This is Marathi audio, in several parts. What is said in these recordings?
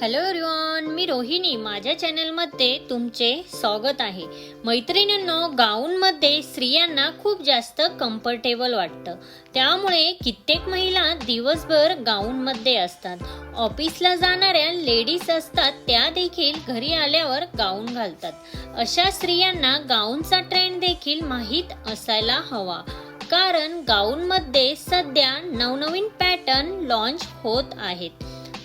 हॅलो एव्हरीवन मी रोहिणी. माझ्या चॅनलमध्ये तुमचे स्वागत आहे. मैत्रिणींनो गाऊनमध्ये स्त्रियांना खूप जास्त कम्फर्टेबल वाटतं. त्यामुळे कित्येक महिला दिवसभर गाऊनमध्ये असतात. ऑफिसला जाणाऱ्या लेडीज असतात त्या देखील घरी आल्यावर गाऊन घालतात. अशा स्त्रियांना गाऊनचा ट्रेंड देखील माहीत असायला हवा. कारण गाऊनमध्ये सध्या नवनवीन पॅटर्न लॉन्च होत आहेत.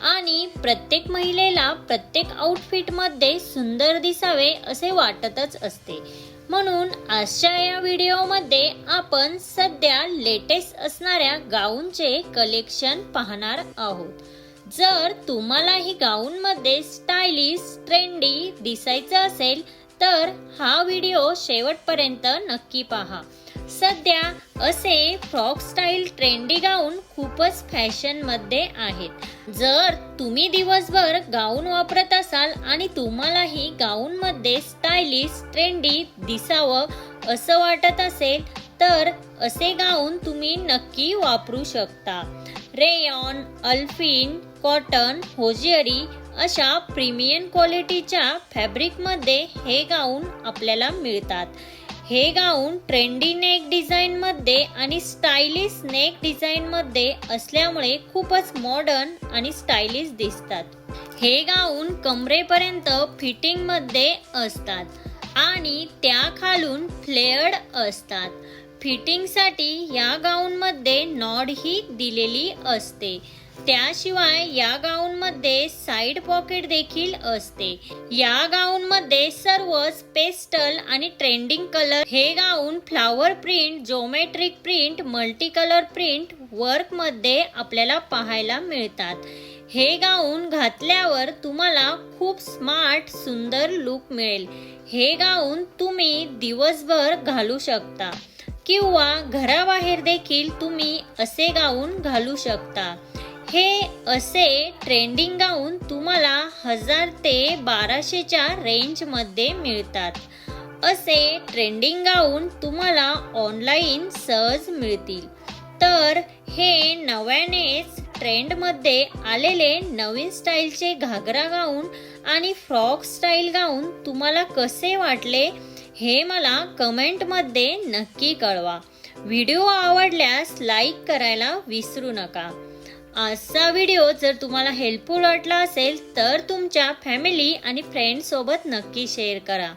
आणि प्रत्येक महिलेला प्रत्येक आउटफिटमध्ये सुंदर दिसावे असे वाटतच असते. म्हणून आजच्या या व्हिडिओमध्ये आपण सध्या लेटेस्ट असणाऱ्या गाऊनचे कलेक्शन पाहणार आहोत. जर तुम्हालाही गाऊनमध्ये स्टायलिश ट्रेंडी दिसायचं असेल तर हा व्हिडिओ शेवटपर्यंत नक्की पहा. सध्या असे फ्रॉक स्टाईल ट्रेंडी गाऊन खूपच फॅशनमध्ये आहेत. जर तुम्ही दिवसभर गाऊन वापरत असाल आणि तुम्हालाही गाऊनमध्ये स्टायलिश ट्रेंडी दिसावं असं वाटत असेल तर असे गाऊन तुम्ही नक्की वापरू शकता. रेयॉन अल्फिन कॉटन होजियरी अशा प्रीमियम क्वालिटीच्या फॅब्रिकमध्ये हे गाऊन आपल्याला मिळतात. हे गाऊन ट्रेंडी नेक डिझाईनमध्ये आणि स्टायलिश नेक डिझाईनमध्ये असल्यामुळे खूपच मॉडर्न आणि स्टायलिश दिसतात. हे गाऊन कमरेपर्यंत फिटिंगमध्ये असतात आणि त्या खालून फ्लेअर्ड असतात फिटिंगसाठी या गाऊनमध्ये नॉड ही दिलेली असते. त्याशिवाय या गाऊनमध्ये साइड पॉकेट देखील असते. या गाऊनमध्ये सर्वच पेस्टल आणि ट्रेंडिंग कलर हे gown flower print geometric print multi colour print वर्कमध्ये आपल्याला पाहायला मिळतात. हे गाऊन घातल्यावर तुम्हाला खूप स्मार्ट सुंदर लुक मिळेल. हे गाऊन तुम्ही दिवसभर घालू शकता. किंवा घराबाहेर देखील तुम्ही असे गाऊन घालू शकता. हे असे ट्रेंडिंग गाऊन तुम्हाला हजार ते बाराशेच्या रेंजमध्ये मिळतात. असे ट्रेंडिंग गाऊन तुम्हाला ऑनलाईन सहज मिळतील. तर हे नव्यानेच ट्रेंडमध्ये आलेले नवीन स्टाईलचे घागरा गाऊन आणि फ्रॉक स्टाईल गाऊन तुम्हाला कसे वाटले हे मला कमेंटमध्ये नक्की कळवा. व्हिडिओ आवडल्यास लाईक करायला विसरू नका. आजचा व्हिडिओ जर तुम्हाला हेल्पफुल वाटला असेल तर तुमच्या फॅमिली आणि फ्रेंडसोबत नक्की शेअर करा.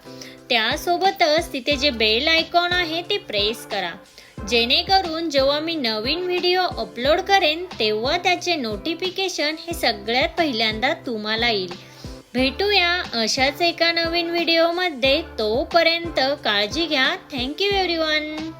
त्यासोबतच तिथे जे बेल आयकॉन आहे ते प्रेस करा. जेणेकरून जेव्हा मी नवीन व्हिडिओ अपलोड करेन तेव्हा त्याचे नोटिफिकेशन हे सगळ्यात पहिल्यांदा तुम्हाला येईल. भेटूया अशाच एका नवीन व्हिडिओमध्ये तोपर्यंत काळजी घ्या. Thank you everyone